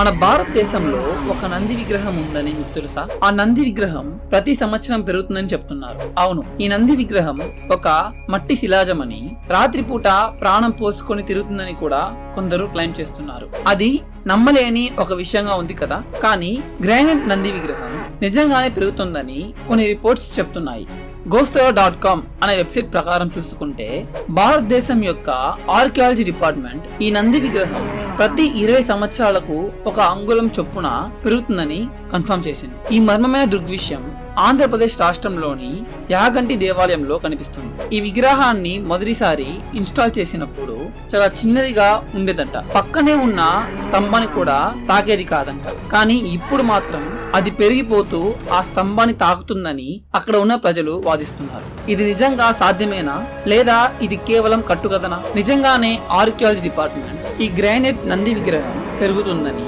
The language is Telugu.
మన భారతదేశంలో ఒక నంది విగ్రహం ఉందని మీకు తెలుసా? ఆ నంది విగ్రహం ప్రతి సంవత్సరం పెరుగుతుందని చెప్తున్నారు. అవును ఈ నంది విగ్రహం ఒక మట్టి శిలాజమని రాత్రిపూట ప్రాణం పోసుకొని తిరుగుతుందని కూడా కొందరు క్లైమ్ చేస్తున్నారు. అది నమ్మలేని ఒక విషయంగా ఉంది కదా? కానీ గ్రానైట్ నంది విగ్రహం నిజంగానే పెరుగుతుందని కొన్ని రిపోర్ట్స్ చెప్తున్నాయి. గోస్తో డాట్ కామ్ అనే వెబ్సైట్ ప్రకారం చూసుకుంటే భారతదేశం యొక్క ఆర్కియాలజీ డిపార్ట్మెంట్ ఈ నంది విగ్రహం ప్రతి ఇరవై సంవత్సరాలకు ఒక అంగుళం చొప్పున పెరుగుతుందని కన్ఫర్మ్ చేసింది. ఈ మర్మమైన దృగ్విషయం ఆంధ్రప్రదేశ్ రాష్ట్రంలోని యాగంటి దేవాలయంలో కనిపిస్తుంది. ఈ విగ్రహాన్ని మొదటిసారి ఇన్స్టాల్ చేసినప్పుడు చాలా చిన్నదిగా ఉండేదంట. పక్కనే ఉన్న స్తంభాన్ని కూడా తాకేది కాదంట. కానీ ఇప్పుడు మాత్రం అది పెరిగిపోతూ ఆ స్తంభాన్ని తాకుతుందని అక్కడ ఉన్న ప్రజలు వాదిస్తున్నారు. ఇది నిజంగా సాధ్యమేనా? లేదా ఇది కేవలం కట్టుకథనా? నిజంగానే ఆర్కియాలజీ డిపార్ట్మెంట్ ఈ గ్రానైట్ నంది విగ్రహం పెరుగుతుందని